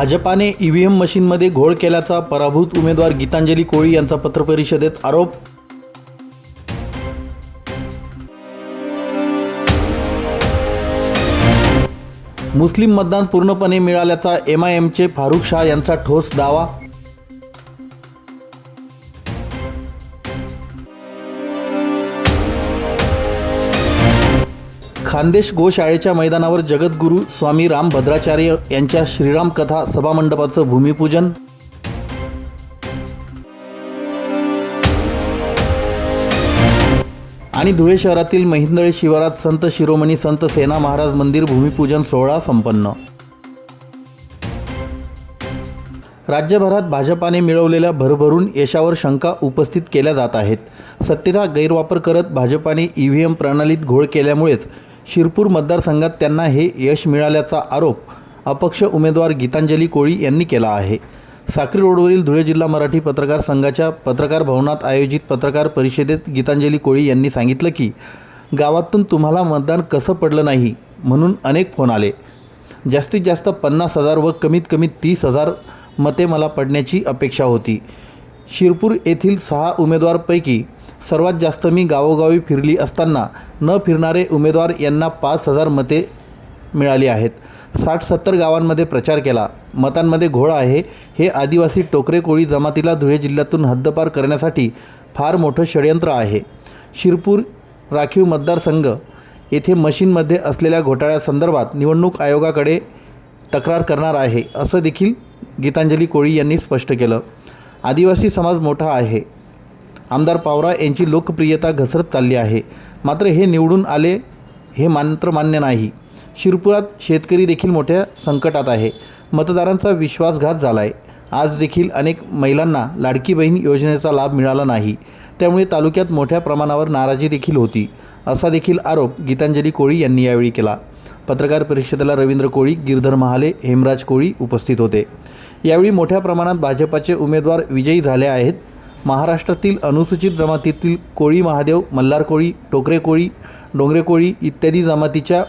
भाजपाने ईव्हीएम मशीनमध्ये घोळ केल्याचा पराभूत उमेदवार गीतांजली कोळी यांचा पत्रपरिषदेत आरोप. मुस्लिम मतदान पूर्णपणे मिळाल्याचा एम आय एमचे फारुख शाह यांचा ठोस दावा. खानदेश गोशाळेच्या मैदानावर जगद्गुरू स्वामी राम भद्राचार्य यांच्या श्रीराम कथा सभामंडपाचं भूमिपूजन. आणि धुळे शहरातील महिंदळे शिवारात संत शिरोमणी संत सेना महाराज मंदिर भूमिपूजन सोहळा संपन्न. राज्यभरात भाजपाने मिळवलेल्या भरभरून यशावर शंका उपस्थित केल्या जात आहेत. सत्तेचा गैरवापर करत भाजपाने ई व्ही एम प्रणालीत घोळ केल्यामुळेच शिरपूर मतदारसंघात त्यांना हे यश मिळाल्याचा आरोप अपक्ष उमेदवार गीतांजली कोळी यांनी केला आहे. साक्री रोडवरील धुळे जिल्हा मराठी पत्रकार संघाच्या पत्रकार भवनात आयोजित पत्रकार परिषदेत गीतांजली कोळी यांनी सांगितलं की गावातून तुम्हाला मतदान कसं पडलं नाही? म्हणून अनेक फोन आले. जास्तीत जास्त पन्नास हजार व कमीत कमी तीस हजार मते मला पडण्याची अपेक्षा होती. शिरपूर येथील सहा उमेदवारपैकी सर्वात जास्त मी गावोगावी फिरली असताना न फिरणारे उमेदवार यांना पाच हजार मते मिळाली आहेत. साठ सत्तर गावांमध्ये प्रचार केला. मतांमध्ये घोळ आहे. हे आदिवासी टोकरे कोळी जमातीला धुळे जिल्ह्यातून हद्दपार करण्यासाठी फार मोठं षडयंत्र आहे. शिरपूर राखीव मतदारसंघ येथे मशीनमध्ये असलेल्या घोटाळ्यासंदर्भात निवडणूक आयोगाकडे तक्रार करणार आहे असं देखील गीतांजली कोळी यांनी स्पष्ट केलं. आदिवासी समाज मोठा आहे. आमदार पावरा यांची लोकप्रियता घसरत चालली आहे. मात्र हे निवडून आले हे मात्र मान्य नाही. शिरपुरात शेतकरी देखील मोठ्या संकटात आहे. मतदारांचा विश्वासघात झाला आहे आज देखील अनेक महिलांना लाडकी बहीण योजनेचा लाभ मिळाला नाही. त्यामुळे तालुक्यात मोठ्या प्रमाणावर नाराजी देखील होती. असा देखील आरोप गीतांजली कोळी यांनी यावेळी केला. पत्रकार परिषदेला रवींद्र कोळी गिरधर महाले हेमराज कोळी उपस्थित होते. यावेळी मोठ्या प्रमाणात भाजपाचे उमेदवार विजयी झाले आहेत. महाराष्ट्रातील अनुसूचित जमातीतील कोळी महादेव मल्हार कोळी टोकरे कोळी डोंगरे कोळी इत्यादी जमातीच्या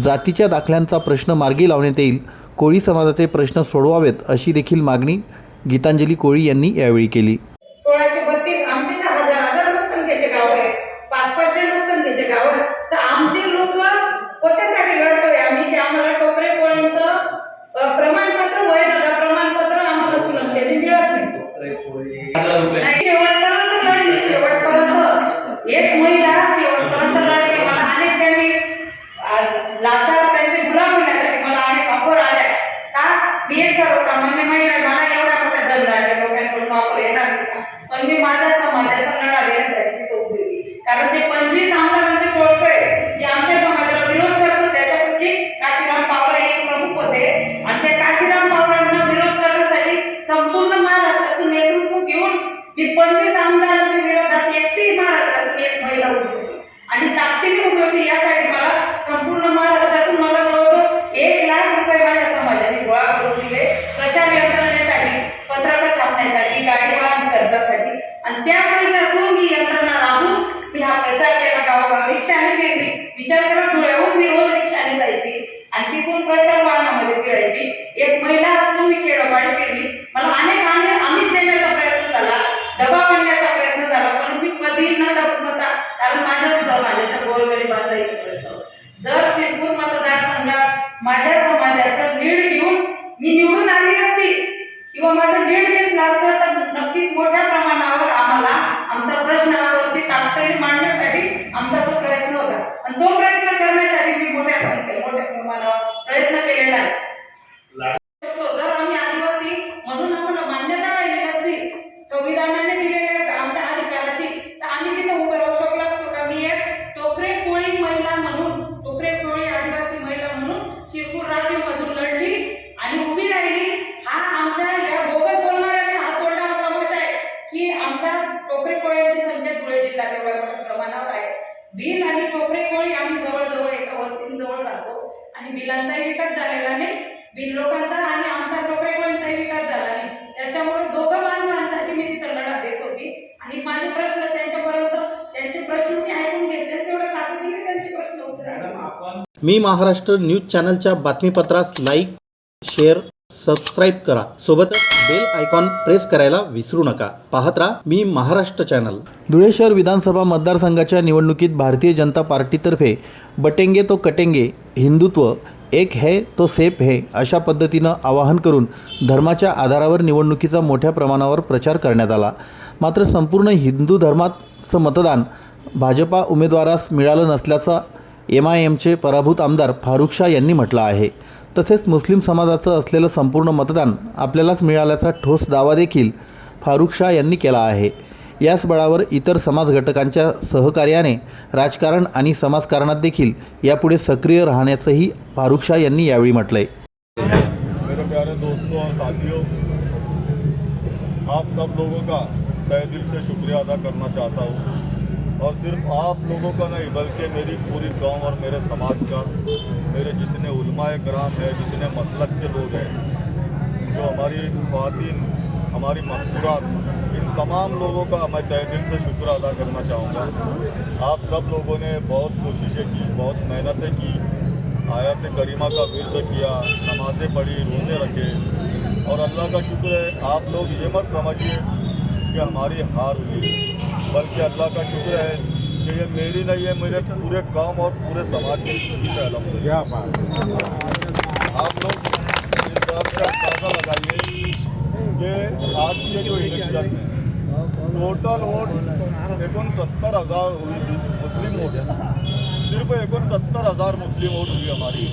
जातीच्या दाखल्यांचा प्रश्न मार्गी लावण्यात येईल. कोळी समाजाचे प्रश्न सोडवावेत अशी देखील मागणी गीतांजली कोळी यांनी यावेळी केली सोळाशे बत्तीस आमचे तर हजार हजार लोकसंख्येचे गाव आहे पाच पाचशे लोकसंख्येचे गाव आहे तर आमचे लोक कशासाठी लढतोय आम्ही की आम्हाला टोकरे कोळींचं अ, प्रमाणपत्र वय दादा प्रमाणपत्र आम्हाला सुलभतेने मिळत नाही नाही, शेवटपर्यंत लढली शेवटपर्यंत एक महिला शेवटपर्यंत लढली मला अनेक त्यांनी आ, लाचार त्यांचे गुलाम होण्यासाठी मला अनेक ऑफर आल्या का मी एक सर्वसामान्य महिला आहे, मला एवढ्या मोठ्या दमदार लोकांकडून ऑफर येणार नाही का पण मी माझ्या समाजाचा लढा देण्यासाठी तिथं उभी होती कारण जे पंचवीस आमदारांचे पोळकं आहे जे आमच्या समाजाला विरोध करतात त्याच्यापैकी काशीराम पावरा हे एक प्रमुख होते आणि त्या काशीराम पावरांना विरोध करण्यासाठी संपूर्ण महाराष्ट्राचं नेतृत्व घेऊन मी पंचवीस आमदारांच्या विरोधात एकटी महाराष्ट्रातून एक महिला उभी होती आणि ताकदीने उभी होती यासाठी मला संपूर्ण महाराष्ट्रातून मला जवळजवळ एक लाख रुपये माझ्या समाजाने गोळा करून दिले प्रचार यंत्रणेसाठी पत्रकं छापण्यासाठी गाडी वाहन खर्चासाठी आणि त्या पैशातून मी यंत्रणा राबून मी हा प्रचार केला गावोगाव रिक्षाने फिरली विचार करा धुळ्याहून मी रोज रिक्षाने जायची आणि तिथून प्रचार वाहनामध्ये फिरायची एक महिला असून मी खेडोपाडी फिरली मला अनेक आमिष आमिष देण्याचा प्रयत्न झाला दबाव आणण्याचा प्रयत्न झाला पण मी कधी न डबता कारण माझ्या समाजाच्या गोरगरिबांचा इथे प्रश्न होता. जर शिरपूर मतदारसंघात माझ्या समाजाचं लीड घेऊन मी निवडून आली असती किंवा माझं लीड दिसलं असतं तर नक्कीच मोठ्या प्रमाणावर आम्हाला आमचा प्रश्नावरती ताकदीने मांडण्यासाठी आमचा तो प्रयत्न होता आणि तो प्रयत्न करण्यासाठी मी मोठ्या संख्येने मोठ्या प्रमाणावर प्रयत्न केलेला आहे शकतो. जर आम्ही आदिवासी म्हणून आम्हाला मान्यता राहिली नसती संविधानाने दिलेल्या आमच्या अधिकाराची तर आम्ही तिथे उभे राहू शकलो असतो का मी एक टोकरे कोळी महिला म्हणून टोकरे कोळी आदिवासी महिला म्हणून शिरपूर राखीव मधून लढली आणि उभी राहिली हा आमच्या या बोगस बोलणाऱ्यांना हात तोडणारा प्रपंच आहे की आमच्या टोकरे कोळ्यांची संख्या धुळे जिल्ह्यात एवढ्या मोठ्या प्रमाणावर आहे भिल आणि टोकरे कोळी आम्ही जवळजवळ एका वस्तींजवळ राहतो आणि बिलांचाही विकास झालेला नाही बिल लोकांचा आणि आमचा टोकरे कोळींचाही विकास झाला नाही त्याच्यामुळे दोघं बांधवांसाठी मी तिथं लढा देत होती आणि माझे प्रश्न त्यांच्यापर्यंत त्यांचे प्रश्न मी ऐकून घेतले तेवढ्या ताकदीने त्यांचे प्रश्न उचलले मी महाराष्ट्र न्यूज चॅनलच्या बातमीपत्रास लाईक शेअर सबस्क्राईब करा. सोबतच बेल आयकॉन प्रेस करायला विसरू नका. पाहत राहा मी महाराष्ट्र चॅनल. धुळे शहर विधानसभा मतदारसंघाच्या निवडणुकीत भारतीय जनता पार्टीतर्फे बटेंगे तो कटेंगे हिंदुत्व एक है तो सेफ है अशा पद्धतीनं आवाहन करून धर्माच्या आधारावर निवडणुकीचा मोठ्या प्रमाणावर प्रचार करण्यात आला. मात्र संपूर्ण हिंदू धर्माचं मतदान भाजपा उमेदवारास मिळालं नसल्याचा एम आय एमचे पराभूत आमदार फारुख शाह यांनी म्हटलं आहे. तसेच मुस्लिम समाजाचं असलेलं संपूर्ण मतदान आपल्यालाच मिळाल्याचा ठोस दावा देखील फारुख शाह यांनी केला आहे. याच बळावर इतर समाज घटकांच्या सहकार्याने राजकारण आणि समाजकारणात देखील यापुढे सक्रिय राहण्याचंही फारुख शाह यांनी यावेळी म्हटलंय. आहे आप सब लोगों का तहे दिल से शुक्रिया अदा करना चाहता हूँ। और सिर्फ़ आप लोगों का नहीं, बल्कि मेरी पूरी गाँव और मेरे समाज का, मेरे जितने उलमाए कराम हैं, जितने मसलक के लोग हैं, जो हमारी खातन हमारी मस्तूरात इन तमाम लोगों का मैं तय दिल से शुक्र अदा करना चाहूँगा। आप सब लोगों ने बहुत कोशिशें की, बहुत मेहनतें की, आयत करीमा का विरद किया, नमाज़ें पढ़ी, रोज़े रखे, और अल्लाह का शुक्र है, आप लोग ये मत समझिए कि हमारी हार हुई। बल्कि अल्लाह का शुक्र है कि ये मेरी नहीं है मेरे पूरे गाँव और पूरे समाज की जीत है। आप लोग इस बात का अंदाज़ा लगाइए कि आज के जो इलेक्शन में टोटल वोट एकोणसत्तर हज़ार हुई थी मुस्लिम वोट सिर्फ़ एकोणसत्तर हज़ार मुस्लिम वोट हुई हमारी।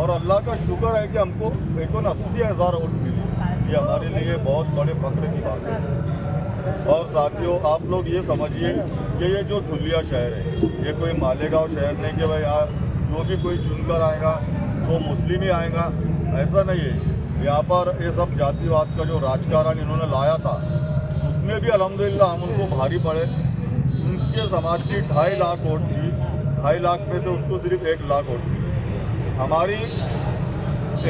और अल्लाह का शुक्र है कि हमको एकोन अस्सी हज़ार वोट मिली। ये हमारे लिए बहुत बड़े फख्र की बात है। और साथियों, आप लोग ये समझिए कि ये जो धुलिया शहर है, ये कोई मालेगांव शहर नहीं कि भाई यहाँ जो भी कोई चुनकर आएगा, वो तो मुस्लिम ही आएगा। ऐसा नहीं है। यहाँ पर ये सब जातिवाद का जो राजकारण इन्होंने लाया था, उसमें भी अलहमदिल्ला हम उनको भारी पड़े। उनके समाज की ढाई लाख वोट थी, ढाई लाख में से उसको सिर्फ़ एक लाख वोट थी। हमारी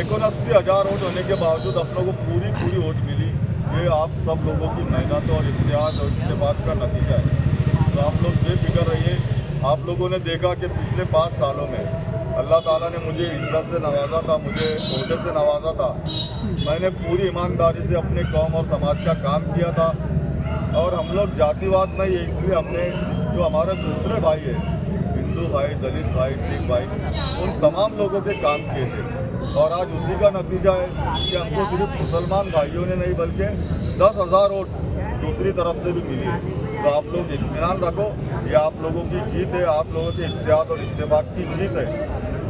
एकोनअस्सी हज़ार वोट होने के बावजूद अपनों को पूरी पूरी वोट मिली। ये आप सब लोगों की मेहनत और इम्तियाज़ और इत्तेफाक का नतीजा है। तो आप लोग बेफिक्र रहिए, आप लोगों ने देखा कि पिछले पाँच सालों में अल्लाह ताला ने मुझे इज़्ज़त से नवाजा था, मुझे अहदे से नवाजा था। मैंने पूरी ईमानदारी से अपने कौम और समाज का काम किया था। और हम लोग जातिवाद नहीं है इसलिए हमने, जो हमारे दूसरे भाई है, हिंदू भाई, दलित भाई, सिख भाई, उन तमाम लोगों के काम किए थे। और आज उसी का नतीजा है कि हमको सिर्फ़ मुसलमान भाइयों ने नहीं, बल्कि दस हज़ार वोट दूसरी तरफ़ से भी मिली है। तो आप लोग इत्मीनान रखो, ये आप लोगों की जीत है, आप लोगों के इत्याद और इत्तेफाक की जीत है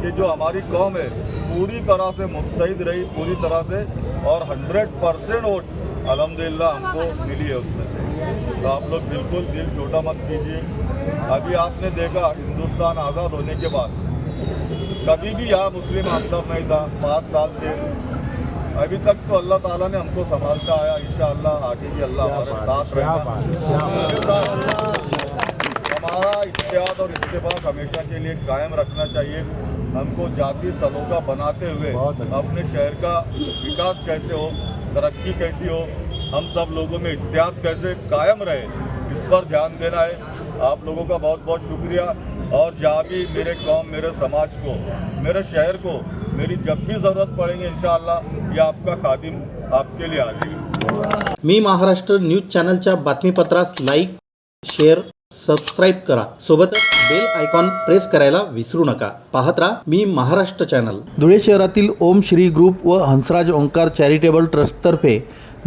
कि जो हमारी कौम है, पूरी तरह से मुतहद रही, पूरी तरह से और हंड्रेड परसेंट वोट अलहमदिल्ला हमको मिली है उसमें से। तो आप लोग बिल्कुल दिल छोटा मत कीजिए। अभी आपने देखा, हिंदुस्तान आज़ाद होने के बाद कभी भी यहाँ मुस्लिम आमदम नहीं था पाँच साल से अभी तक तो अल्लाह ताला ने हमको संभालता आया इंशाअल्लाह आगे भी अल्लाह हमारे साथ रहेगा हमारा इतिहाद और इत्तेफाक हमेशा के लिए कायम रखना चाहिए। हमको जाति स्थलों का बनाते हुए अपने शहर का विकास कैसे हो तरक्की कैसी हो हम सब लोगों में इत्याद कैसे कायम रहे इस पर ध्यान देना है। आप लोगों का बहुत बहुत शुक्रिया। और जहाँ भी मेरे कौम मेरे समाज को मेरे शहर को मेरी जब भी ज़रूरत पड़ेगी इंशाअल्लाह ये आपका खादिम आपके लिए हाजिर मी महाराष्ट्र न्यूज चॅनलच्या बातमीपत्रास लाईक शेअर सबस्क्राईब करा. सोबतच बेल आयकॉन प्रेस करायला विसरू नका. पाहत राहा मी महाराष्ट्र चॅनल. धुळे शहरातील ओम श्री ग्रुप व हंसराज ओंकार चॅरिटेबल ट्रस्टतर्फे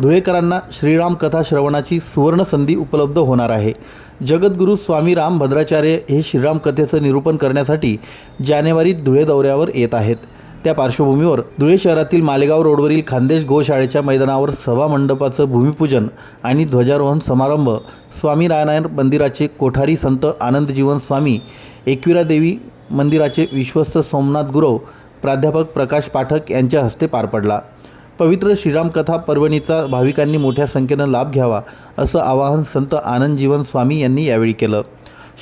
धुळेकरांना श्रीराम कथा श्रवणाची सुवर्ण संधी उपलब्ध होणार आहे. जगद्गुरू स्वामी राम भद्राचार्य हे श्रीराम कथेचं निरूपण करण्यासाठी जानेवारीत धुळे दौऱ्यावर येत आहेत. त्या पार्श्वभूमीवर धुळे शहरातील मालेगाव रोडवरील खान्देश गोशाळेच्या मैदानावर सभा मंडपाचं भूमिपूजन आणि ध्वजारोहण समारंभ स्वामीनारायण मंदिराचे कोठारी संत आनंदजीवन स्वामी एकविरा देवी मंदिराचे विश्वस्त सोमनाथ गुरव प्राध्यापक प्रकाश पाठक यांच्या हस्ते पार पडला. पवित्र श्रीराम कथा पर्वणीचा भाविकांनी मोठ्या संख्येनं लाभ घ्यावा असं आवाहन संत आनंदजीवन स्वामी यांनी यावेळी केलं.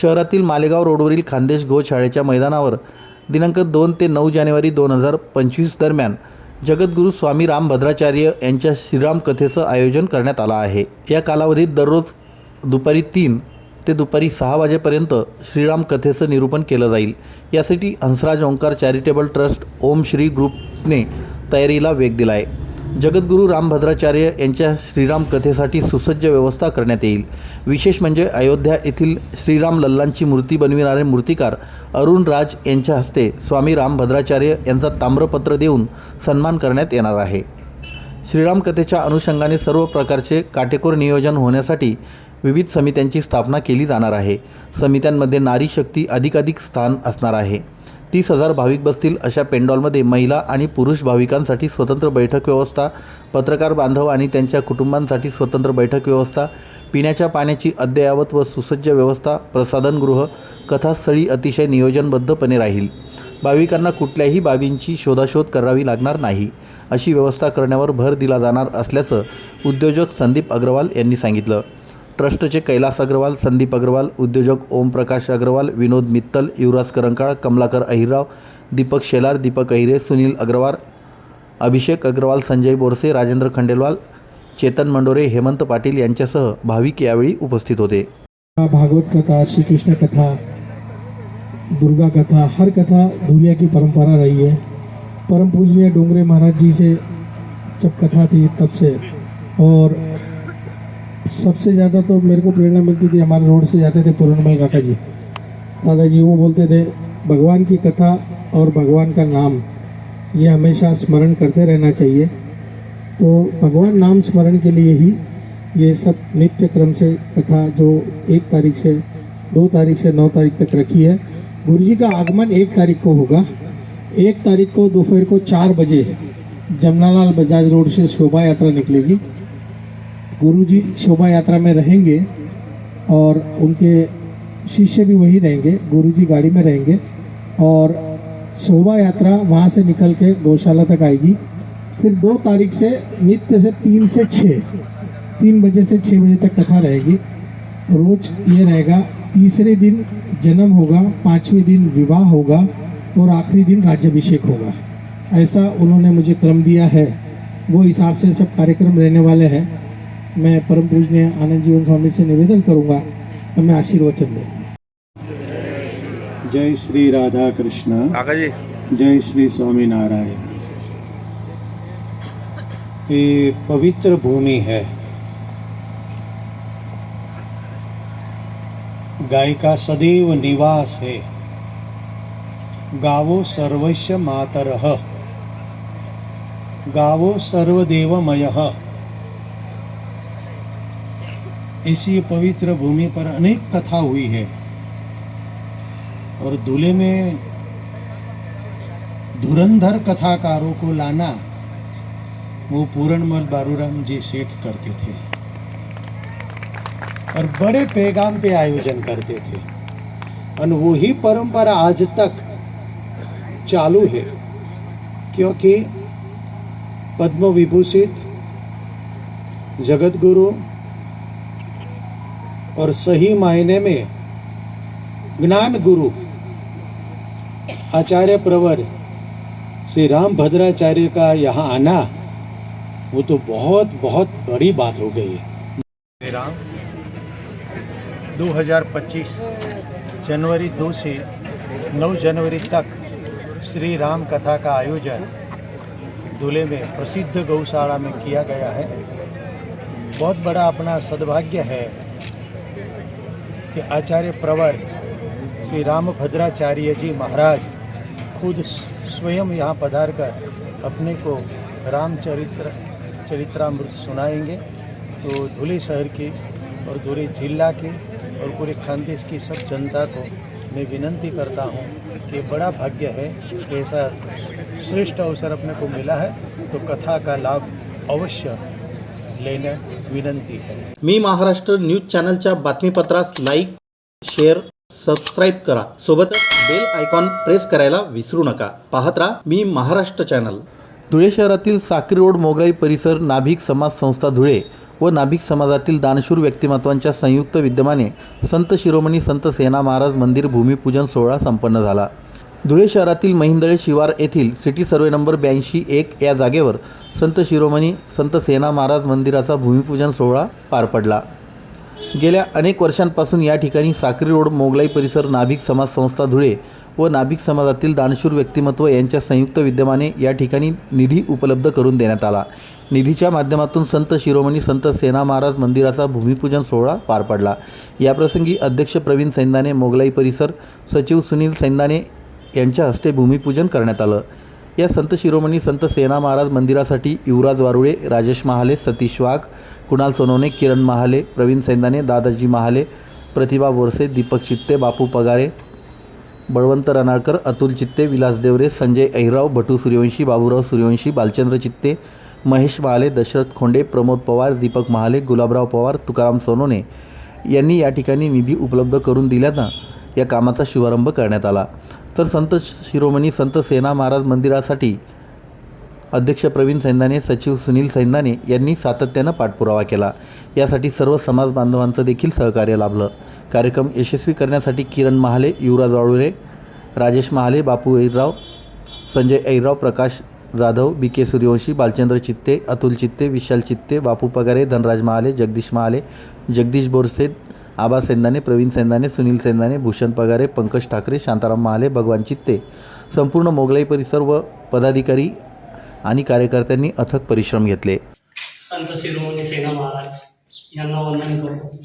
शहरातील मालेगाव रोडवरील खानदेश गोशाळेच्या मैदानावर दिनांक दोन ते नऊ जानेवारी दोन हजार पंचवीस दरम्यान जगद्गुरू स्वामी राम भद्राचार्य यांच्या श्रीराम कथेचं आयोजन करण्यात आलं आहे. या कालावधीत दररोज दुपारी तीन ते दुपारी सहा वाजेपर्यंत श्रीराम कथेचं निरूपण केलं जाईल. यासाठी हंसराज ओंकार चॅरिटेबल ट्रस्ट ओम श्री ग्रुपने तयारीला वेग दिला आहे जगद्गुरू रामभद्राचार्य यांच्या श्रीराम कथेसाठी सुसज्ज व्यवस्था करण्यात येईल. विशेष म्हणजे अयोध्या येथील श्रीराम लल्लांची मूर्ती बनविणारे मूर्तिकार अरुण राज यांच्या हस्ते स्वामी रामभद्राचार्य यांचा ताम्रपत्र देऊन सन्मान करण्यात येणार आहे. श्रीराम कथेच्या अनुषंगाने सर्व प्रकारचे काटेकोर नियोजन होण्यासाठी विविध समित्यांची स्थापना केली जाणार आहे. समित्यांमध्ये नारी शक्ती अधिकाधिक स्थान असणार आहे. तीस हजार भाविक बसतील अशा पेंडॉलमध्ये महिला आणि पुरुष भाविकांसाठी स्वतंत्र बैठक व्यवस्था पत्रकार बांधव आणि त्यांच्या कुटुंबांसाठी स्वतंत्र बैठक व्यवस्था पिण्याच्या पाण्याची अद्ययावत व सुसज्ज व्यवस्था प्रसाधनगृह कथास्थळी अतिशय नियोजनबद्धपणे राहील. भाविकांना कुठल्याही बाबींची शोधाशोध करावी लागणार नाही अशी व्यवस्था करण्यावर भर दिला जाणार असल्याचं उद्योजक संदीप अग्रवाल यांनी सांगितलं. ट्रस्टचे कैलास अग्रवाल संदीप अग्रवाल उद्योजक ओमप्रकाश अग्रवाल विनोद मित्तल युवराज करंकाळ कमलाकर अहिरराव दीपक शेलार दीपक अहिरे सुनील अग्रवाल अभिषेक अग्रवाल संजय बोरसे राजेंद्र खंडेलवाल चेतन मंडोरे हेमंत पाटील यांच्यासह भाविक यावेळी उपस्थित होते. भागवत कथा श्री कृष्ण कथा दुर्गा कथा हर कथा धुलिया की परंपरा रही है। परम पूजनीय डोंगरे महाराज जी से जब कथा थी तब से। और सबसे ज़्यादा तो मेरे को प्रेरणा मिलती थी, हमारे रोड से जाते थे पूर्णमल काका जी दादाजी वो बोलते थे, भगवान की कथा और भगवान का नाम, ये हमेशा स्मरण करते रहना चाहिए। तो भगवान नाम स्मरण के लिए ही ये सब नित्य क्रम से कथा जो एक तारीख से, दो तारीख से नौ तारीख तक रखी है गुरु जी का आगमन एक तारीख को होगा। एक तारीख को दोपहर को चार बजे जमनालाल बजाज रोड से शोभा यात्रा निकलेगी। गुरु जी शोभा यात्रा में रहेंगे और उनके शिष्य भी वही रहेंगे गुरु जी गाड़ी में रहेंगे और शोभा यात्रा वहाँ से निकल के गौशाला तक आएगी। फिर दो तारीख से नित्य से तीन से छः तीन बजे से छः बजे तक कथा रहेगी। रोज ये रहेगा, तीसरे दिन जन्म होगा, पाँचवें दिन विवाह होगा और आखिरी दिन राज्याभिषेक होगा। ऐसा उन्होंने मुझे क्रम दिया है। वो हिसाब से सब कार्यक्रम रहने वाले हैं। मैं परम पूजनीय आनंद जीवन स्वामी से निवेदन करूँगा हमें आशीर्वचन दें। जय श्री राधा कृष्ण। जय श्री स्वामी नारायण। ये पवित्र भूमि है। गाय का सदैव निवास है। गावो सर्वस्व मातरः। गावो सर्वदेवमय। इसी पवित्र भूमि पर अनेक कथा हुई है। और दूल्हे में धुरंधर कथाकारों को लाना, वो पूरणमल बारूराम जी सेठ करते थे। और बड़े पैगाम पे आयोजन करते थे। और वही परंपरा आज तक चालू है, क्योंकि पद्म विभूषित जगत गुरु और सही मायने में ज्ञान गुरु आचार्य प्रवर श्री राम भद्राचार्य का यहाँ आना, वो तो बहुत बहुत बड़ी बात हो गई है। राम 2025 जनवरी 2 से 9 जनवरी तक श्री राम कथा का आयोजन दूल्हे में प्रसिद्ध गौशाला में किया गया है। बहुत बड़ा अपना सद्भाग्य है कि आचार्य प्रवर श्री रामभद्राचार्य जी महाराज खुद स्वयं यहाँ पधार कर अपने को रामचरित्र चरित्रामृत सुनाएँगे तो धुले शहर की और धुले जिला की और पूरे खानदेश की सब जनता को मैं विनंती करता हूँ कि बड़ा भाग्य है कि ऐसा श्रेष्ठ अवसर अपने को मिला है तो कथा का लाभ अवश्य लेना विनंती. है मी महाराष्ट्र न्यूज चॅनलच्या बातमीपत्रास लाईक शेअर सबस्क्राईब करा. सोबतच बेल आयकॉन प्रेस करायला विसरू नका. पाहत राहा मी महाराष्ट्र चॅनल. धुळे शहरातील साक्री रोड मोगराई परिसर नाभिक समाज संस्था धुळे व नाभिक समाजातील दानशूर व्यक्तिमत्वांच्या संयुक्त विद्यमाने संत शिरोमणी संत सेना महाराज मंदिर भूमिपूजन सोहळा संपन्न झाला. धुळे शहरातील महिंदळे शिवार येथील सिटी सर्वे नंबर ब्याऐंशी एक या जागेवर संत शिरोमणी संत सेना महाराज मंदिराचा भूमिपूजन सोहळा पार पडला. गेल्या अनेक वर्षांपासून या ठिकाणी साक्री रोड मोगलाई परिसर नाभिक समाज संस्था धुळे व नाभिक समाजातील दानशूर व्यक्तिमत्व यांच्या संयुक्त विद्यमाने या ठिकाणी निधी उपलब्ध करून देण्यात आला. निधीच्या माध्यमातून संत शिरोमणी संत सेना महाराज मंदिराचा भूमिपूजन सोहळा पार पडला. याप्रसंगी अध्यक्ष प्रवीण सैंदाने मोगलाई परिसर सचिव सुनील सैंदाने यांच्या हस्ते भूमिपूजन करण्यात आलं. या संत शिरोमणी संत सेना महाराज मंदिरासाठी युवराज वारुळे राजेश महाले सतीश वाघ कुणाल सोनवणे किरण महाले प्रवीण सैंदाने दादाजी महाले प्रतिभा बोरसे दीपक चित्ते बापू पगारे बळवंत रणाळकर अतुल चित्ते विलास देवरे संजय अहिराव भटू सूर्यवंशी बाबूराव सूर्यवंशी बालचंद्र चित्ते महेश महाले दशरथ खोंडे प्रमोद पवार दीपक महाले गुलाबराव पवार तुकाराम सोनोने यांनी या ठिकाणी निधी उपलब्ध करून दिल्यानं या कामाचा शुभारंभ करण्यात आला. तर संत शिरोमणी संत सेना महाराज मंदिरासाठी अध्यक्ष प्रवीण सैंदाने सचिव सुनील सैंदाने यांनी सातत्यानं पाठपुरावा केला. यासाठी सर्व समाज बांधवांचं देखील सहकार्य लाभलं. कार्यक्रम यशस्वी करण्यासाठी किरण महाले युवराज वाळुरे राजेश महाले बापू ऐरराव संजय ऐरराव प्रकाश जाधव बी के सूर्यवंशी बालचंद्र चित्ते अतुल चित्ते विशाल चित्ते बापू पगारे धनराज महाले जगदीश महाले जगदीश बोरसे आबा सेंदाने प्रवीण सेंदाने सुनील सेंदाने भूषण पगारे पंकज ठाकरे शांताराम महाले भगवान चित्ते संपूर्ण मोगलाई परिसर व पदाधिकारी आणि कार्यकर्त्यांनी अथक परिश्रम घेतले. संत शिरोमणी सेना महाराज यांना वंदन करतो.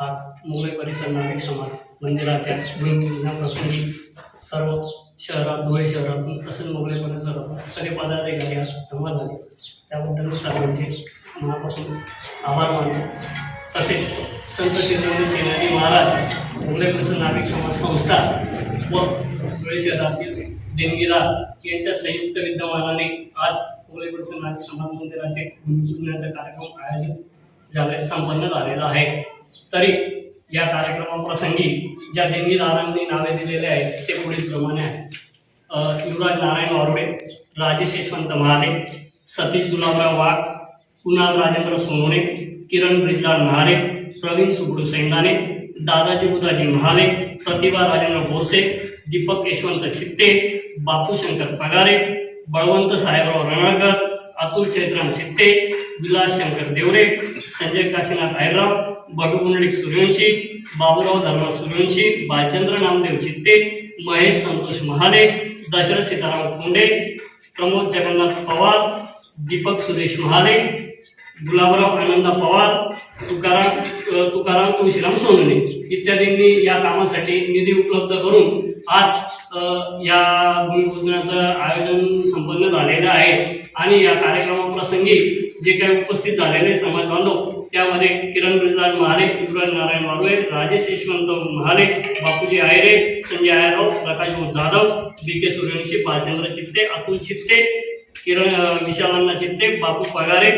आज मुंबई परिसर नागरिक समाज मंदिराच्या भूमिपूजनाप्रसंगी सर्व शहरात धुळे शहरातून तसेच मुंबई परिसरातून सगळे पदाधिकारी जमा झाले. त्याबद्दल मी सर्वांचे मनापासून आभार मानतो. तसेच संत शिरोमणी सेनानी महाराज मुंबई नागरिक समाज संस्था व धुळे शहरातील देणगीदार यांच्या संयुक्त विद्यमानाने आज मुंबई नागरिक समाज मंदिराचे भूमिपूजनाचा कार्यक्रम आयोजित झाले संपन्न झालेला आहे. तरी या कार्यक्रमाप्रसंगी ज्या देणगीदारांनी नावे दिलेले आहेत ते पुढील प्रमाणे आहेत युवराज नारायण वारुडे राजेश यशवंत महाले सतीश गुलाबराव वाघ कुणाल राजेंद्र सोनवणे किरण ब्रिजलाल महाले प्रवीण सुगडू सैंदाने दादाजी बुधाजी महाले प्रतिभा राजेंद्र बोरसे दीपक यशवंत चित्ते बापू शंकर पगारे बळवंत साहेबराव रणळकर अतुल चैत्राम चित्ते विलास शंकर देवरे संजय काशीनाथ आयराव बडू पुंडलिक सूर्यवंशी बाबूराव धर्मा सूर्यवंशी बालचंद्र नामदेव चित्ते महेश संतोष महाले दशरथ सीताराम कोंडे प्रमोद जगन्नाथ पवार दीपक सुरेश महाले गुलाबराव आनंद पवार तुकाराम तुकाराम तुळशीराम सोनवणे इत्यादींनी या कामासाठी निधी उपलब्ध करून आज या भूमिपूजनाचं आयोजन संपन्न झालेलं आहे. आणि या कार्यक्रमाप्रसंगी जे काही उपस्थित झालेले समाज बांधव त्यामध्ये किरण ब्रिजलाल महाले युवराज नारायण वारुळे राजेश यशवंत महाले बापूजी आयरे संजय आयराव प्रकाश जाधव बी के सूर्यवंशी बालचंद्र चित्ते अतुल चित्ते किरण विशालांना चित्ते बापू पगारे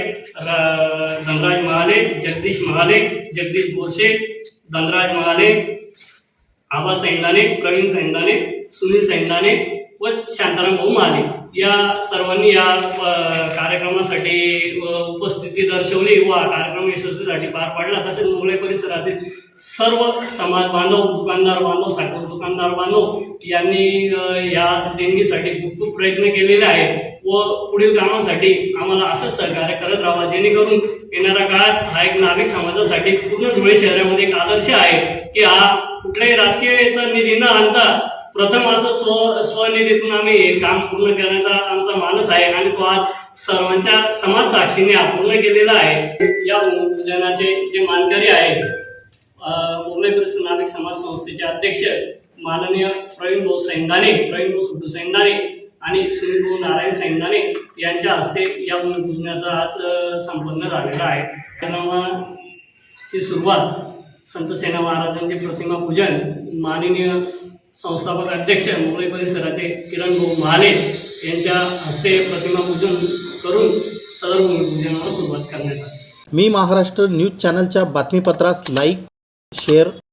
धनराज महाले जगदीश महाले जगदीश बोरसे धनराज महाले आबा सैंदाने प्रवीण सैंदाने सुनील सैंदाने व शांताराम भाऊ महाले. या सर्वांनी या कार्यक्रमासाठी उपस्थिती दर्शवली व कार्यक्रम यशस्वीसाठी पार पाडला. तसेच मुंबई परिसरातील सर्व समाज बांधव दुकानदार बांधव साखर दुकानदार बांधव यांनी या देणगीसाठी खूप खूप प्रयत्न केलेले आहेत. व पुढील कामासाठी आम्हाला असंच सहकार्य करत राहावा जेणेकरून येणाऱ्या काळात हा एक नागरिक समाजासाठी पूर्ण धुळे शहरामध्ये एक आदर्श आहे की हा कुठल्याही राजकीय निधी न आणता प्रथम असं स्व स्वनिधीतून आम्ही हे काम पूर्ण करण्याचा आमचा मानस आहे आणि तो आज सर्वांच्या समाज साक्षीने पूर्ण केलेला आहे. या भूमिपूजनाचे जे मानकरी आहेत मुंबई नागरिक समाज संस्थेचे अध्यक्ष माननीय प्रवीण भाऊ सैंदाने प्रवीण भाऊ सुड्डू सैंदाने आणि सुनील गुरु नारायण सैंगाने यांच्या हस्ते या भूमिपूजनाचा आज संपन्न झालेला आहे. कार्यक्रमाची सुरुवात संत सेना महाराजांचे प्रतिमा पूजन माननीय संस्थापक अध्यक्ष मुंबई परिसराचे किरण भाऊ महाले यांच्या हस्ते प्रतिमा पूजन करून सदर भूमिपूजनाला सुरुवात करण्यात आली. मी महाराष्ट्र न्यूज चॅनलच्या बातमीपत्रास लाईक शेअर